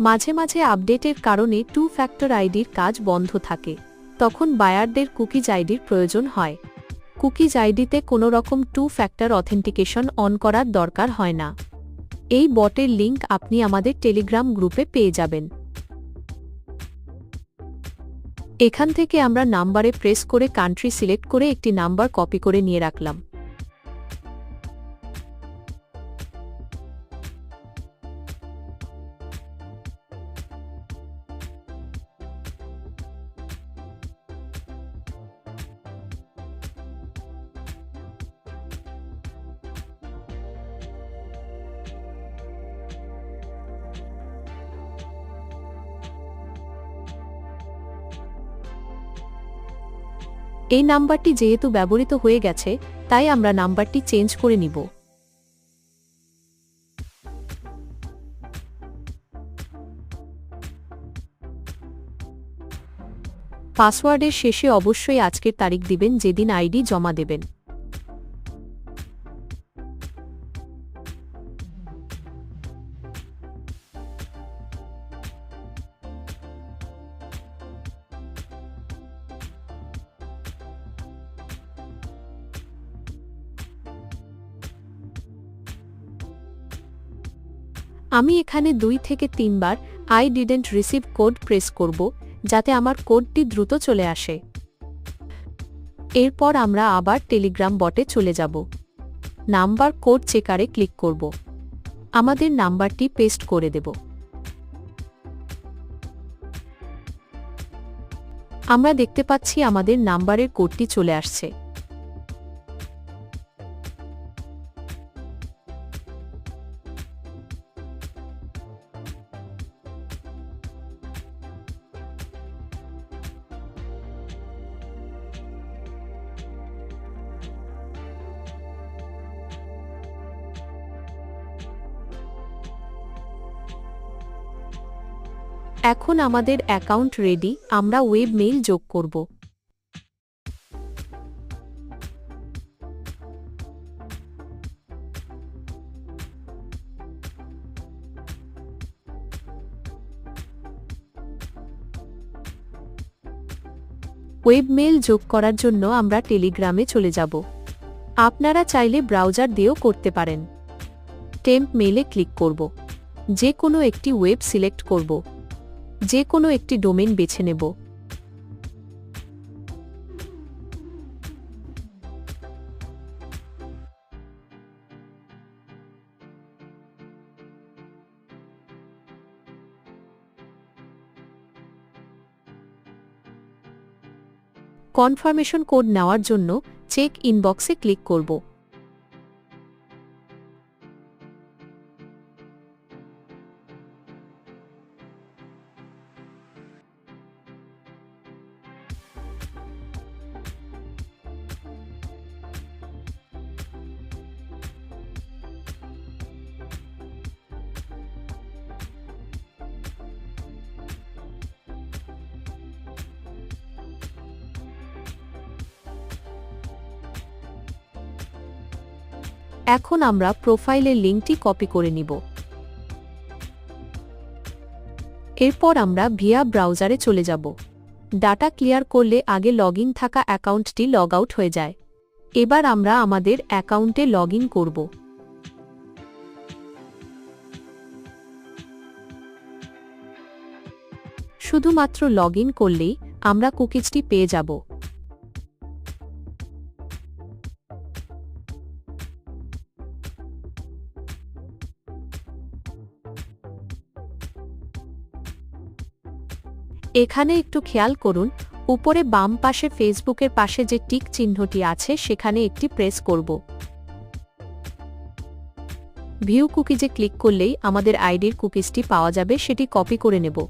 মাঝে মাঝে আপডেটের কারণে টু ফ্যাক্টর আইডির কাজ বন্ধ থাকে। তখন বায়ারদের কুকিজ আইডির প্রয়োজন হয়। কুকিজ আইডিতে কোনো রকম টু ফ্যাক্টর অথেন্টিকেশন অন করার দরকার হয় না। এই বটের লিংক আপনি আমাদের টেলিগ্রাম গ্রুপে পেয়ে যাবেন। এখান থেকে আমরা নাম্বারে প্রেস করে কান্ট্রি সিলেক্ট করে একটি নাম্বার কপি করে নিয়ে রাখলাম। এই নাম্বারটি যেহেতু ব্যবহৃত হয়ে গেছে, তাই আমরা নাম্বারটি চেঞ্জ করে নিব। পাসওয়ার্ডের শেষে অবশ্যই আজকের তারিখ দিবেন যেদিন আইডি জমা দেবেন। আমি এখানে দুই থেকে তিনবার I didn't receive code press করব, যাতে আমার কোডটি দ্রুত চলে আসে। এরপর আমরা আবার টেলিগ্রাম বটে চলে যাব। নাম্বার কোড চেকারে ক্লিক করব। আমাদের নাম্বারটি পেস্ট করে দেব। আমরা দেখতে পাচ্ছি আমাদের নাম্বারের কোডটি চলে আসছে। এখন আমাদের অ্যাকাউন্ট রেডি, আমরা ওয়েব মেইল যোগ করব। ওয়েব মেইল যোগ করার জন্য আমরা টেলিগ্রামে চলে যাব। আপনারা চাইলে ব্রাউজার দিয়েও করতে পারেন। টেম্প মেইলে ক্লিক করব। যে কোনো একটি ওয়েব সিলেক্ট করব। যে কোনো একটি ডোমেন বেছে নেব। কনফার্মেশন কোড নেওয়ার জন্য চেক ইনবক্সে ক্লিক করব। এখন আমরা প্রোফাইলের লিঙ্কটি কপি করে নিব। এরপর আমরা ভিয়া ব্রাউজারে চলে যাব। ডাটা ক্লিয়ার করলে আগে লগইন থাকা অ্যাকাউন্টটি লগ আউট হয়ে যায়। এবার আমরা আমাদের অ্যাকাউন্টে লগ করব। শুধুমাত্র লগ করলেই আমরা কুকিজটি পেয়ে যাব। এখানে একটু খেয়াল করুন, উপরে বাম পাশে ফেসবুকের পাশে যে টিক চিহ্নটি আছে সেখানে একটি প্রেস করব। ভিউ কুকিজে ক্লিক করলেই আমাদের আইডির কুকিজটি পাওয়া যাবে, সেটি কপি করে নেব।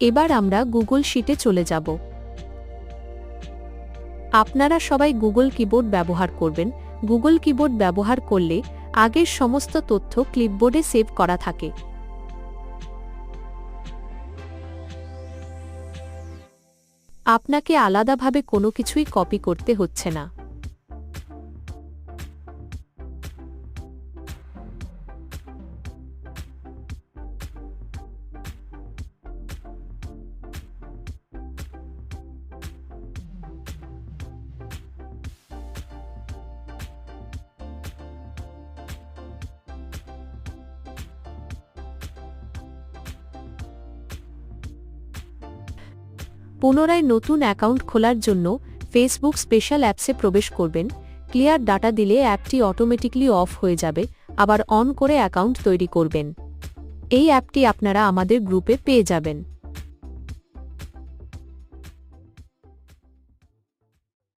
এবার আমরা গুগল শিটে চলে যাব। আপনারা সবাই গুগল কিবোর্ড ব্যবহার করবেন। গুগল কিবোর্ড ব্যবহার করলে আগের সমস্ত তথ্য ক্লিপবোর্ডে সেভ করা থাকে। আপনাকে আলাদাভাবে কোনো কিছুই কপি করতে হচ্ছে না। পুনরায় নতুন অ্যাকাউন্ট খোলার জন্য ফেসবুক স্পেশাল অ্যাপসে প্রবেশ করবেন, ক্লিয়ার ডাটা দিলে অ্যাপটি অটোমেটিকলি অফ হয়ে যাবে, আবার অন করে অ্যাকাউন্ট তৈরি করবেন। এই অ্যাপটি আপনারা আমাদের গ্রুপে পেয়ে যাবেন।